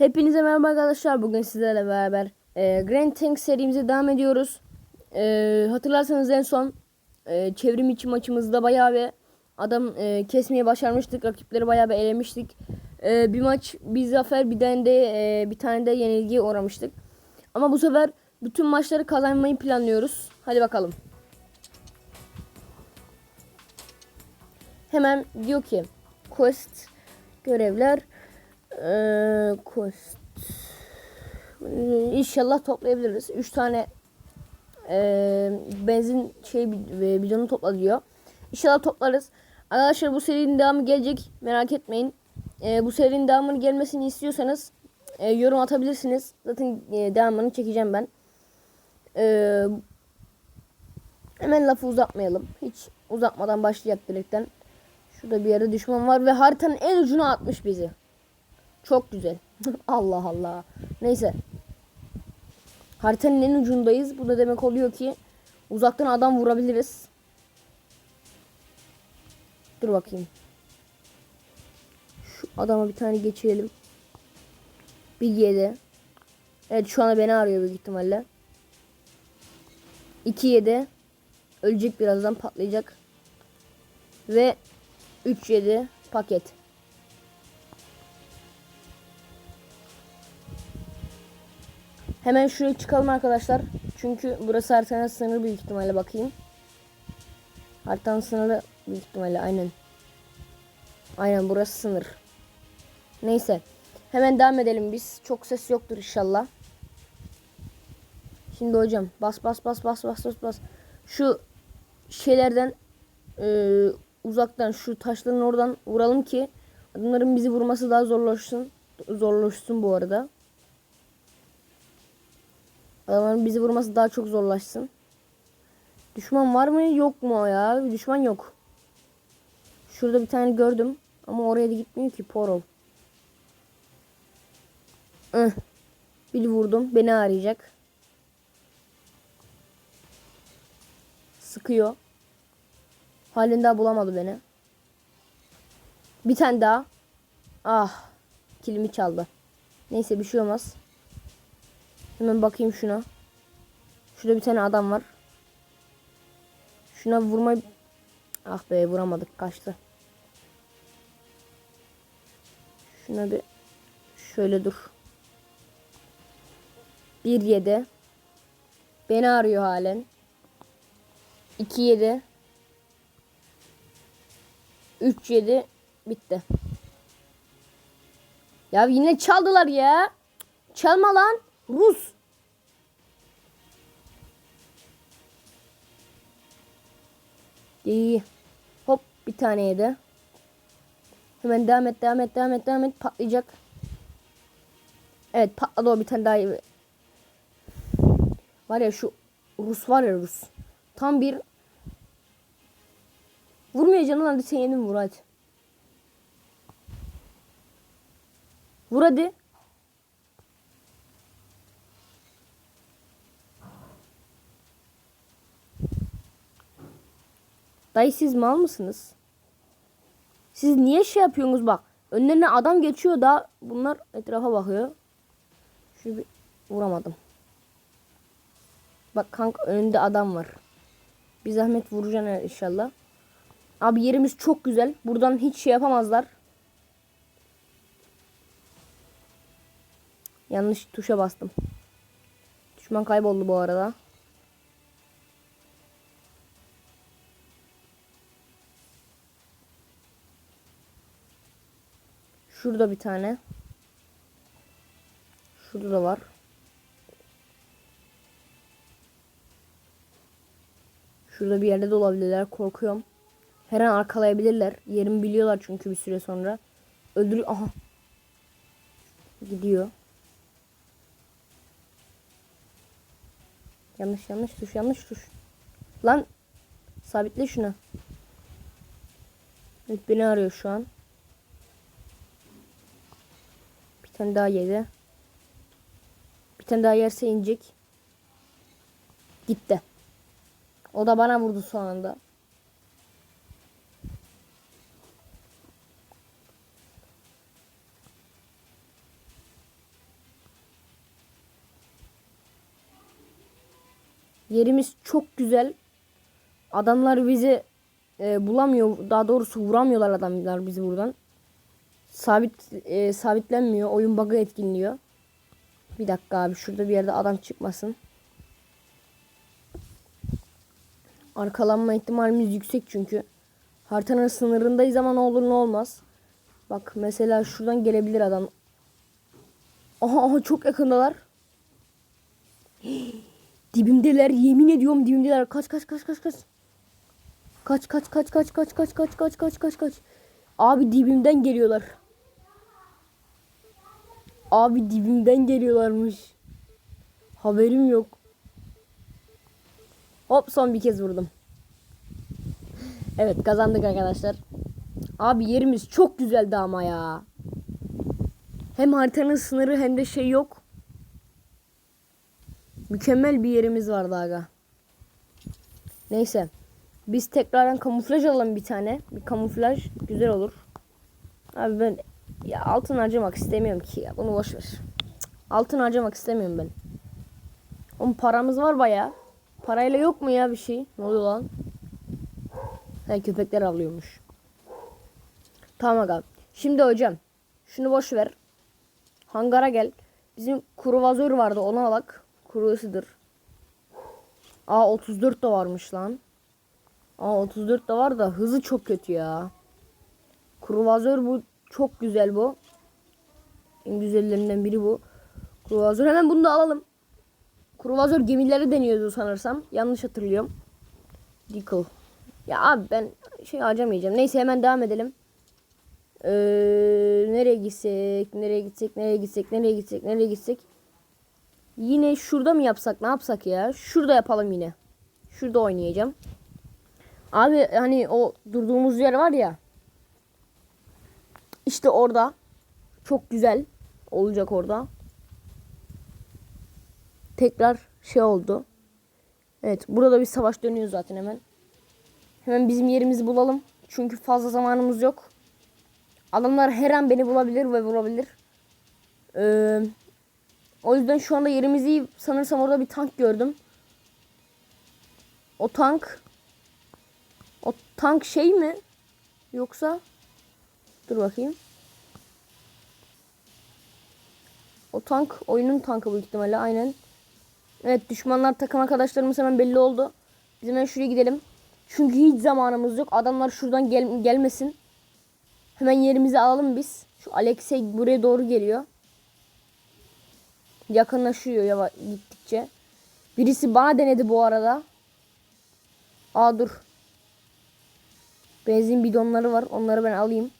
Hepinize merhaba arkadaşlar. Bugün sizlerle beraber e, Grand Tank serimize devam ediyoruz. E, hatırlarsanız en son e, çevrim içi maçımızda bayağı bir adam e, kesmeye başarmıştık. Rakipleri bayağı bir elemiştik. E, bir maç bir zafer bir tane de e, bir tane de yenilgiye uğramıştık. Ama bu sefer bütün maçları kazanmayı planlıyoruz. Hadi bakalım. Hemen diyor ki quest görevler ee, Ee, İnşallah toplayabiliriz. 3 tane ee, benzin şey bi- bidonu topla diyor. İnşallah toplarız. Arkadaşlar bu serinin devamı gelecek. Merak etmeyin. Ee, bu serinin devamını gelmesini istiyorsanız e, yorum atabilirsiniz. Zaten e, devamını çekeceğim ben. Ee, hemen lafı uzatmayalım. Hiç uzatmadan başlayacak direkten. Şurada bir yerde düşman var ve haritanın en ucuna atmış bizi. Çok güzel. Allah Allah. Neyse. Haritanın en ucundayız. Bu da demek oluyor ki uzaktan adam vurabiliriz. Dur bakayım. Şu adama bir tane geçirelim. Bir yedi. Evet şu anda beni arıyor büyük ihtimalle. 2 7. Ölecek birazdan patlayacak. Ve 3 7 paket. Hemen şuraya çıkalım arkadaşlar. Çünkü burası haritanın sınırı büyük ihtimalle bakayım. Haritanın sınırı büyük ihtimalle aynen. Aynen burası sınır. Neyse. Hemen devam edelim biz. Çok ses yoktur inşallah. Şimdi hocam bas bas bas bas bas bas bas. Şu şeylerden e, uzaktan şu taşların oradan vuralım ki adamların bizi vurması daha zorlaşsın. Zorlaşsın bu arada. Adamların bizi vurması daha çok zorlaşsın. Düşman var mı yok mu ya? Bir düşman yok. Şurada bir tane gördüm. Ama oraya da gitmiyor ki Porol. Ih. Bir vurdum. Beni arayacak. Sıkıyor. Halen daha bulamadı beni. Bir tane daha. Ah. Kilimi çaldı. Neyse bir şey olmaz. Hemen bakayım şuna. Şurada bir tane adam var. Şuna vurmayı... Ah be vuramadık kaçtı. Şuna bir... Şöyle dur. Bir yedi. Beni arıyor halen. 2 7 3 7 bitti. Ya yine çaldılar ya. Çalma lan. Rus. İyi. Hop bir tane yedi. Hemen devam et devam et devam et devam et patlayacak. Evet patladı o bir tane daha. iyi. Var ya şu Rus var ya Rus. Tam bir Vurmuyor canım hadi sen yedin vur hadi. Vur hadi. Dayı siz mal mısınız? Siz niye şey yapıyorsunuz bak. Önlerine adam geçiyor da bunlar etrafa bakıyor. Şunu bir vuramadım. Bak kanka önünde adam var. Bir zahmet vuracaksın inşallah. Abi yerimiz çok güzel. Buradan hiç şey yapamazlar. Yanlış tuşa bastım. Düşman kayboldu bu arada. Şurada bir tane. Şurada da var. Şurada bir yerde de olabilirler. Korkuyorum. Her an arkalayabilirler. Yerimi biliyorlar çünkü bir süre sonra. Öldürüyor. Aha. Gidiyor. Yanlış yanlış tuş yanlış tuş. Lan. Sabitle şunu. Evet beni arıyor şu an. tane daha yedi. Bir tane daha yerse incik. Gitti. O da bana vurdu son anda. Yerimiz çok güzel. Adamlar bizi e, bulamıyor. Daha doğrusu vuramıyorlar adamlar bizi buradan. Sabit e, sabitlenmiyor. Oyun bug'ı etkinliyor. Bir dakika abi şurada bir yerde adam çıkmasın. Arkalanma ihtimalimiz yüksek çünkü. Haritanın sınırındayız ama ne olur ne olmaz. Bak mesela şuradan gelebilir adam. Aha, aha çok yakındalar. Dibimdeler yemin ediyorum dibimdeler. Kaç kaç kaç kaç kaç. Kaç kaç kaç kaç kaç kaç kaç kaç kaç kaç kaç. Abi dibimden geliyorlar. Abi dibimden geliyorlarmış. Haberim yok. Hop son bir kez vurdum. Evet kazandık arkadaşlar. Abi yerimiz çok güzeldi ama ya. Hem haritanın sınırı hem de şey yok. Mükemmel bir yerimiz vardı aga. Neyse. Biz tekrardan kamuflaj alalım bir tane. Bir kamuflaj güzel olur. Abi ben ya altın harcamak istemiyorum ki ya. Bunu boş ver. Altın harcamak istemiyorum ben. Oğlum paramız var baya. Parayla yok mu ya bir şey? Ne oluyor lan? He köpekler avlıyormuş. Tamam aga. Şimdi hocam. Şunu boş ver. Hangara gel. Bizim kruvazör vardı onu alak. Kuru ısıdır. Aa 34 de varmış lan. Aa 34 de var da hızı çok kötü ya. Kruvazör bu çok güzel bu. En güzellerinden biri bu. Kruvazör hemen bunu da alalım. Kruvazör gemileri deniyordu sanırsam. Yanlış hatırlıyorum. Decal. Ya abi ben şey harcamayacağım. Neyse hemen devam edelim. Ee, nereye gitsek, nereye gitsek, nereye gitsek, nereye gitsek, nereye gitsek. Yine şurada mı yapsak, ne yapsak ya? Şurada yapalım yine. Şurada oynayacağım. Abi hani o durduğumuz yer var ya. İşte orada. Çok güzel olacak orada. Tekrar şey oldu. Evet burada bir savaş dönüyor zaten hemen. Hemen bizim yerimizi bulalım. Çünkü fazla zamanımız yok. Adamlar her an beni bulabilir ve vurabilir. Ee, o yüzden şu anda yerimizi iyi. Sanırsam orada bir tank gördüm. O tank o tank şey mi? Yoksa dur bakayım. O tank oyunun tankı bu ihtimalle aynen. Evet düşmanlar takım arkadaşlarımız hemen belli oldu. Biz hemen şuraya gidelim. Çünkü hiç zamanımız yok. Adamlar şuradan gel gelmesin. Hemen yerimizi alalım biz. Şu Alexey buraya doğru geliyor. Yakınlaşıyor yavaş gittikçe. Birisi bana denedi bu arada. Aa dur. Benzin bidonları var. Onları ben alayım.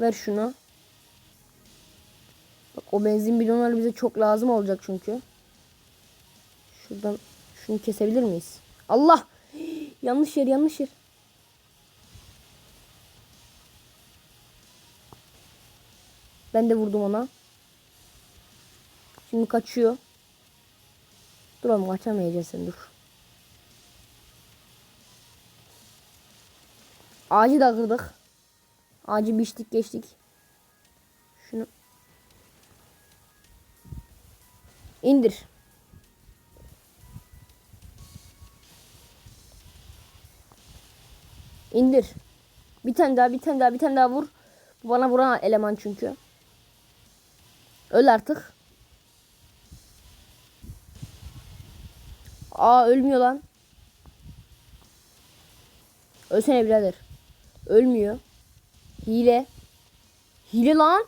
Ver şunu. Bak o benzin bidonları bize çok lazım olacak çünkü. Şuradan şunu kesebilir miyiz? Allah! yanlış yer, yanlış yer. Ben de vurdum ona. Şimdi kaçıyor. Dur oğlum kaçamayacaksın dur. Ağacı da kırdık. Ağacı biçtik geçtik. Şunu. İndir. İndir. Bir tane daha, bir tane daha, bir tane daha vur. Bu bana vuran eleman çünkü. Öl artık. Aa ölmüyor lan. Ölsene birader. Ölmüyor. Hile. Hile lan.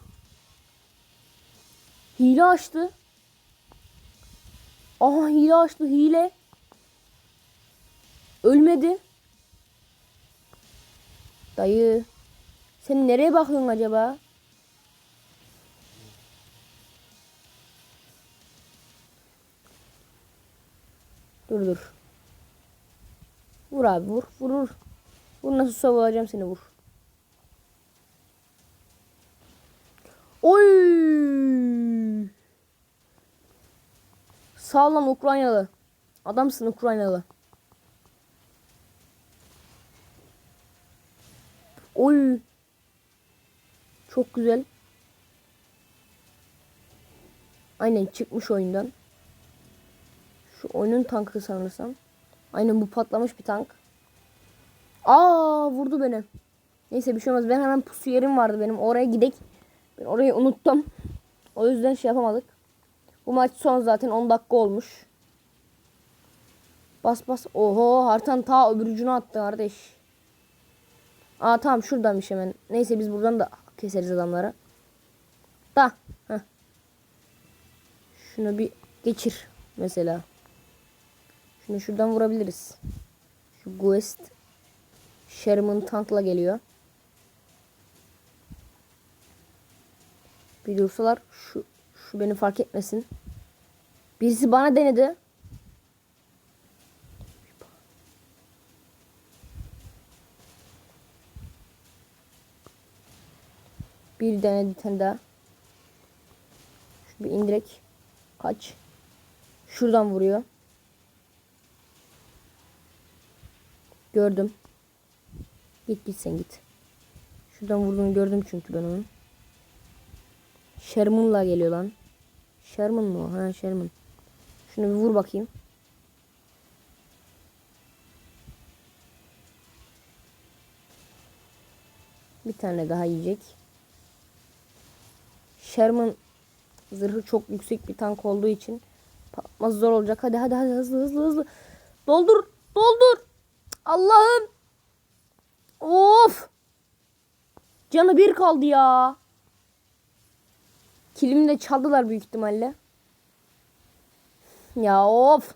Hile açtı. Aha hile açtı hile. Ölmedi. Dayı. Sen nereye bakıyorsun acaba? Dur dur. Vur abi vur. Vur vur. Nasıl savunacağım seni vur. Oy! Sağ lan Ukraynalı. Adamsın Ukraynalı. Oy. Çok güzel. Aynen çıkmış oyundan. Şu oyunun tankı sanırsam. Aynen bu patlamış bir tank. Aa vurdu beni. Neyse bir şey olmaz. Ben hemen pusu yerim vardı benim. Oraya gidek. Ben orayı unuttum. O yüzden şey yapamadık. Bu maç son zaten 10 dakika olmuş. Bas bas. Oho haritanın ta öbür ucuna attı kardeş. Aa tamam şuradanmış hemen. Neyse biz buradan da keseriz adamları. Da. Heh. Şunu bir geçir mesela. Şunu şuradan vurabiliriz. Şu Guest Sherman tankla geliyor. Bir dursalar şu şu beni fark etmesin. Birisi bana denedi. Bir denedi tane. Şu bir indirek. Kaç. Şuradan vuruyor. Gördüm. Git git sen git. Şuradan vurduğunu gördüm çünkü ben onun. Sherman'la geliyor lan. Sherman mı o? Ha Sherman. Şunu bir vur bakayım. Bir tane daha yiyecek. Sherman zırhı çok yüksek bir tank olduğu için patmaz zor olacak. Hadi hadi hadi hızlı hızlı hızlı. Doldur doldur. Allah'ım. Of. Canı bir kaldı ya. Kilimi de çaldılar büyük ihtimalle. Ya of.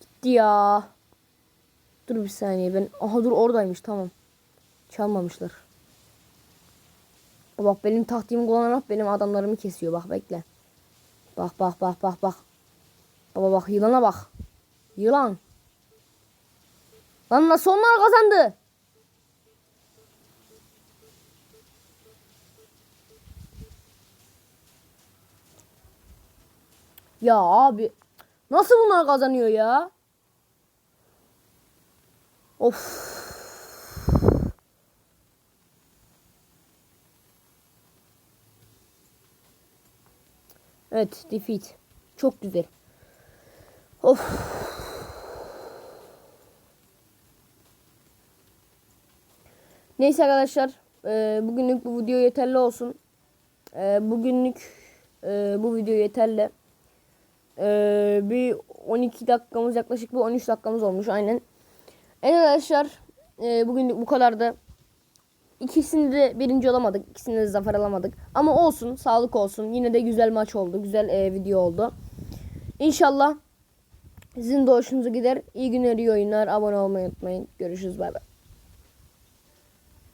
Gitti ya. Dur bir saniye ben. Aha dur oradaymış tamam. Çalmamışlar. Bak benim taktiğimi kullanarak benim adamlarımı kesiyor. Bak bekle. Bak bak bak bak bak. Baba bak yılana bak. Yılan. Lan nasıl onlar kazandı? Ya abi. Nasıl bunlar kazanıyor ya? Of. Evet defeat. Çok güzel. Of. Neyse arkadaşlar. e, bugünlük bu video yeterli olsun. E, bugünlük e, bu video yeterli. E, bir 12 dakikamız yaklaşık bir 13 dakikamız olmuş aynen. Evet arkadaşlar. E, bugünlük bu kadardı. İkisini de birinci olamadık. İkisini de zafer alamadık. Ama olsun. Sağlık olsun. Yine de güzel maç oldu. Güzel e, video oldu. İnşallah sizin de hoşunuza gider. İyi günler, iyi oyunlar. Abone olmayı unutmayın. Görüşürüz. Bay bay.